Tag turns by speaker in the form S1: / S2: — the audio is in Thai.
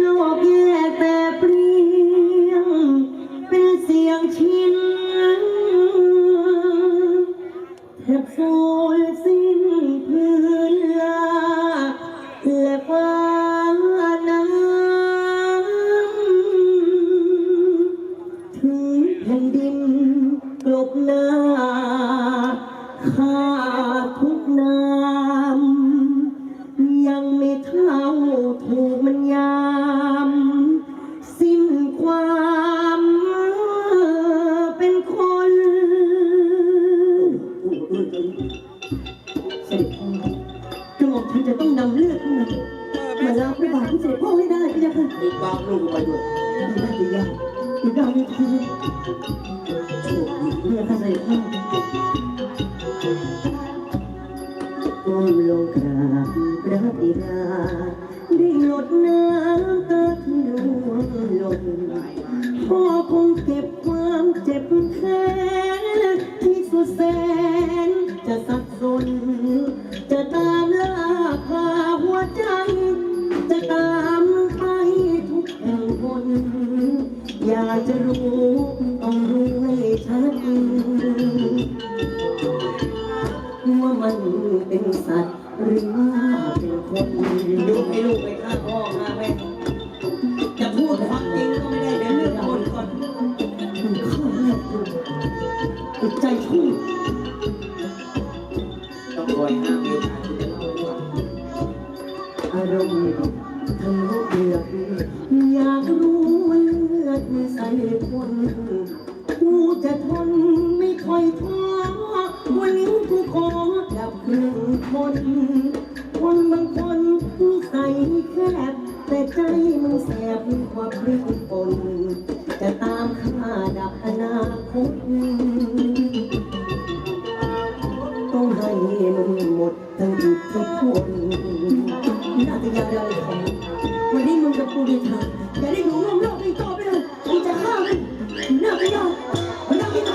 S1: โลกแยกแต่เปลี่ยนเป็นเสียงชินแทบสูญสิ้นพื้นลาและฟ้าน้ำถึงแผ่นดินกลบหน้าข้า ด็จพ่อกระหม่อมท่านจะต้องนำเลือดทั้งนั้นมาล้างพระบาทของเสด็จพ่อให้ได้พี่นะคะ
S2: มีบางลูกไปด้วย
S1: ดีมากดียากดีดาวไม่ที
S2: โชคดี
S1: เพื่อท่านเสด็จพ่อก้มลงกราบพระบิดาได้หยดน้ำตาที่ร่วงหล่นพ่อคงเก็บความเจ็บแค้นที่สุดแสนจะสับสน องรู้ให้ชัดว่ามันเป็นสัตว์หรือว่าเป็นคน
S2: ยุให้ลูกไปฆ่าพ่อฆ่าแม่จะพูดความจริงก็ไม่ได้เดี๋ยวเรื่องคนก่อน
S1: ข้าแรกจิตใจชุ่ม
S2: ต้องคอยห้ามไม่ทันจะเล่าให้ง
S1: อารมณ์ทะลุเดือดอยากรู้ จะทนไม่ค่อยท้อวันนี้กูขอดับเครื่องคน คนบางคนนิสัยแคบแต่ใจมันแสบกว่าพริกป่นจะตามข้าดับอนาคตต้องให้มันหมดทั้งอิทธิพลนาตยาดาวของวันนี้มึงกับกูดีทางอย่าได้อยู่ร่วมโลก